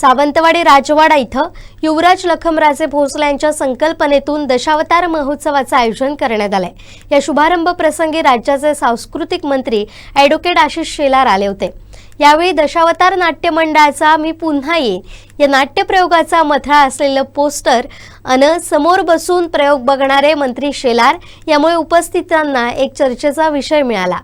सावंतवाडी राजवाडा इथं युवराज लखमराजे भोसले यांच्या संकल्पनेतून दशावतार महोत्सवाचं आयोजन करण्यात आलंय. या शुभारंभ प्रसंगी राज्याचे सांस्कृतिक मंत्री ॲडव्होकेट आशिष शेलार आले होते. यावेळी दशावतार नाट्य मंडळाचा मी पुन्हा येईन. या नाट्यप्रयोगाचा मथळा असलेलं पोस्टर अन समोर बसून प्रयोग बघणारे मंत्री शेलार यामुळे उपस्थितांना एक चर्चेचा विषय मिळाला.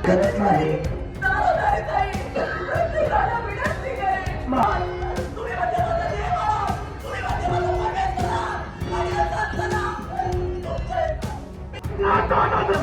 देवता करत नाही नातानाचं